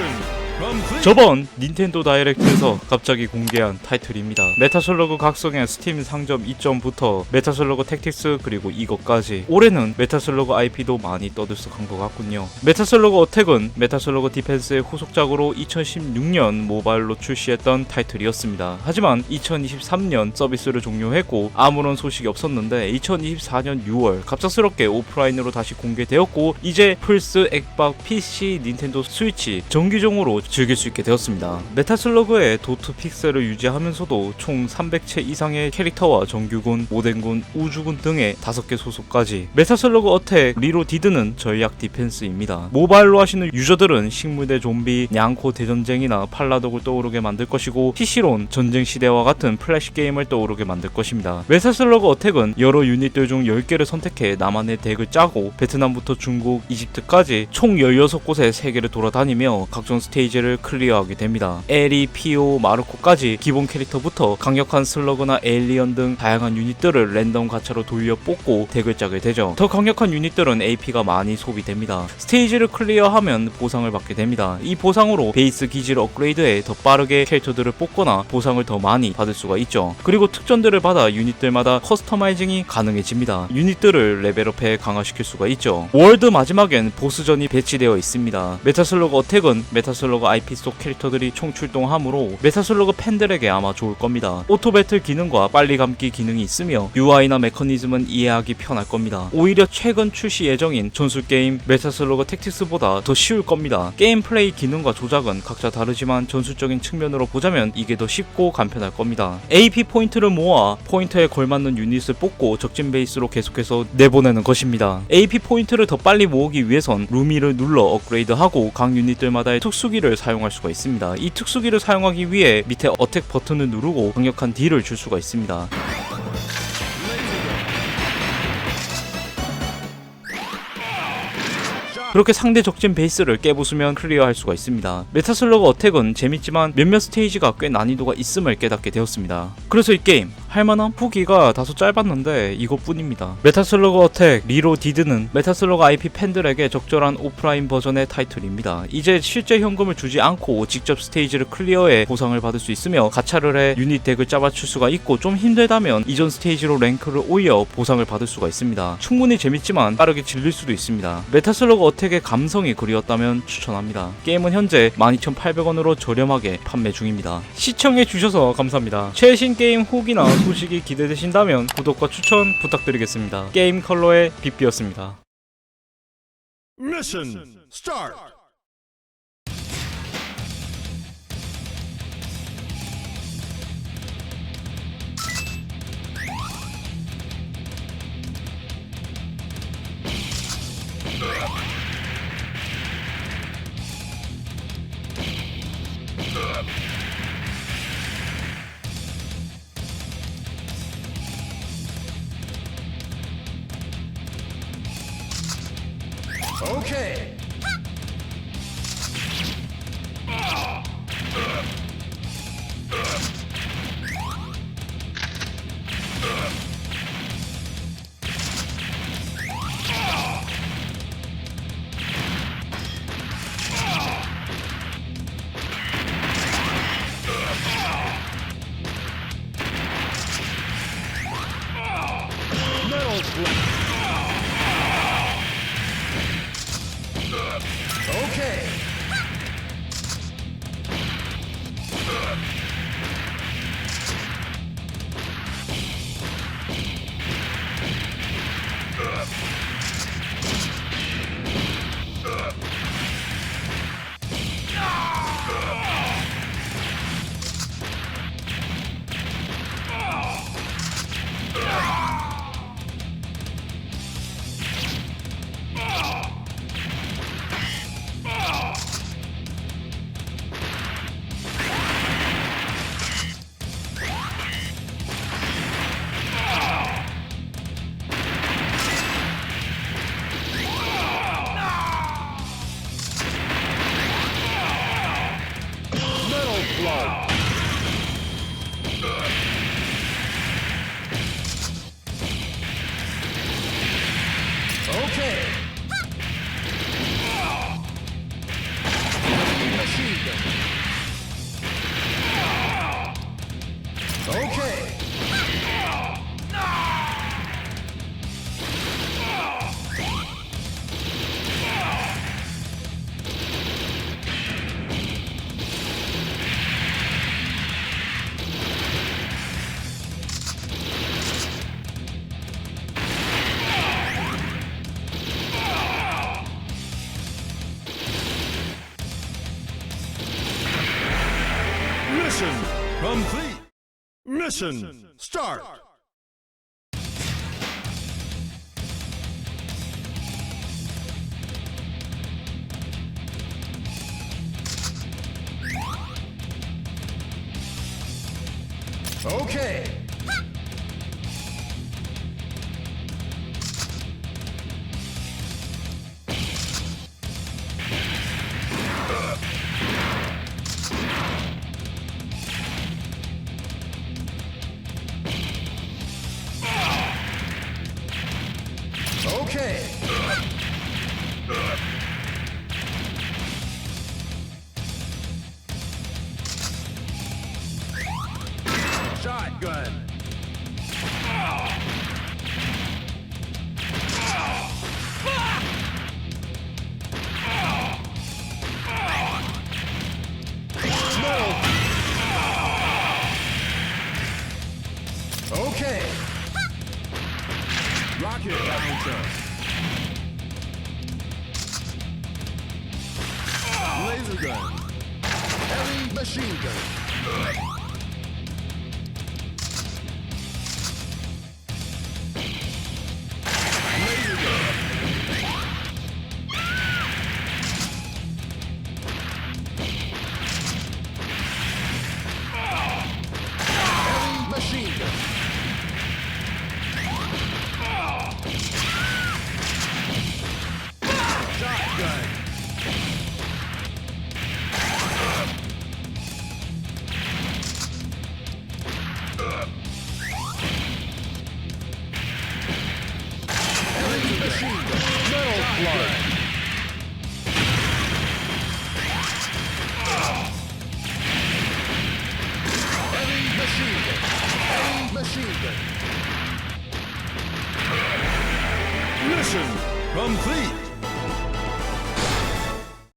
嗯 저번 닌텐도 다이렉트에서 갑자기 공개한 타이틀입니다. 메타슬러그 각성의 스팀 상점 2점부터 메타슬러그 택틱스 그리고 이것까지 올해는 메타슬러그 IP도 많이 떠들썩한 것 같군요. 메타슬러그 어택은 메타슬러그 디펜스의 후속작으로 2016년 모바일로 출시했던 타이틀이었습니다. 하지만 2023년 서비스를 종료했고 아무런 소식이 없었는데 2024년 6월 갑작스럽게 오프라인으로 다시 공개되었고 이제 플스, 엑박, PC, 닌텐도 스위치 정기종으로 즐길 수 있게 되었습니다. 메타슬러그의 도트 픽셀을 유지하면서도 총 300채 이상의 캐릭터와 정규군, 모덴군, 우주군 등의 5개 소속까지 메타슬러그 어택 리로 디드는 전략 디펜스입니다. 모바일로 하시는 유저들은 식물대 좀비, 냥코 대전쟁이나 팔라독을 떠오르게 만들 것이고 PC론 전쟁 시대와 같은 플래시 게임을 떠오르게 만들 것입니다. 메타슬러그 어택은 여러 유닛들 중 10개를 선택해 나만의 덱을 짜고 베트남부터 중국, 이집트까지 총 16곳의 세계를 돌아다니며 각종 스테이지를 클리어하게 됩니다. 에리, 피오, 마르코까지 기본 캐릭터부터 강력한 슬러그나 에일리언 등 다양한 유닛들을 랜덤 가차로 돌려 뽑고 덱을 짜게 되죠. 더 강력한 유닛들은 AP가 많이 소비됩니다. 스테이지를 클리어하면 보상을 받게 됩니다. 이 보상으로 베이스 기지를 업그레이드해 더 빠르게 캐릭터들을 뽑거나 보상을 더 많이 받을 수가 있죠. 그리고 특전들을 받아 유닛들마다 커스터마이징이 가능해집니다. 유닛들을 레벨업해 강화시킬 수가 있죠. 월드 마지막엔 보스전이 배치되어 있습니다. 메타슬러그 어택은 메타슬러그 IP 속 캐릭터들이 총 출동하므로 메타슬러그 팬들에게 아마 좋을 겁니다. 오토배틀 기능과 빨리 감기 기능이 있으며 UI나 메커니즘은 이해하기 편할 겁니다. 오히려 최근 출시 예정인 전술 게임 메타슬러그 택티스보다 더 쉬울 겁니다. 게임 플레이 기능과 조작은 각자 다르지만 전술적인 측면으로 보자면 이게 더 쉽고 간편할 겁니다. AP 포인트를 모아 포인트에 걸맞는 유닛을 뽑고 적진 베이스로 계속해서 내보내는 것입니다. AP 포인트를 더 빨리 모으기 위해선 루미를 눌러 업그레이드하고 각 유닛들마다의 특수기를 사용할 수가 있습니다. 이 특수기를 사용하기 위해 밑에 어택 버튼을 누르고 강력한 딜을 줄 수가 있습니다. 그렇게 상대 적진 베이스를 깨부수면 클리어할 수가 있습니다. 메타슬러그 어택은 재밌지만 몇몇 스테이지가 꽤 난이도가 있음을 깨닫게 되었습니다. 그래서 이 게임 할만한 후기가 다소 짧았는데 이것뿐입니다. 메타슬러그 어택 리로 디드는 메타슬러그 IP 팬들에게 적절한 오프라인 버전의 타이틀입니다. 이제 실제 현금을 주지 않고 직접 스테이지를 클리어해 보상을 받을 수 있으며 가차를 해 유닛 덱을 짜맞출 수가 있고 좀 힘들다면 이전 스테이지로 랭크를 올려 보상을 받을 수가 있습니다. 충분히 재밌지만 빠르게 질릴 수도 있습니다. 메타슬러그 어택의 감성이 그리웠다면 추천합니다. 게임은 현재 12,800원으로 저렴하게 판매 중입니다. 시청해 주셔서 감사합니다. 최신 게임 후기나 소식이 기대되신다면 구독과 추천 부탁드리겠습니다. 게임 컬러의 빅비였습니다. Mission start. Okay. Metal Blade. Complete. Mission start. Okay. Shotgun. Okay. Rocket launcher. Laser gun. Heavy machine gun. Complete.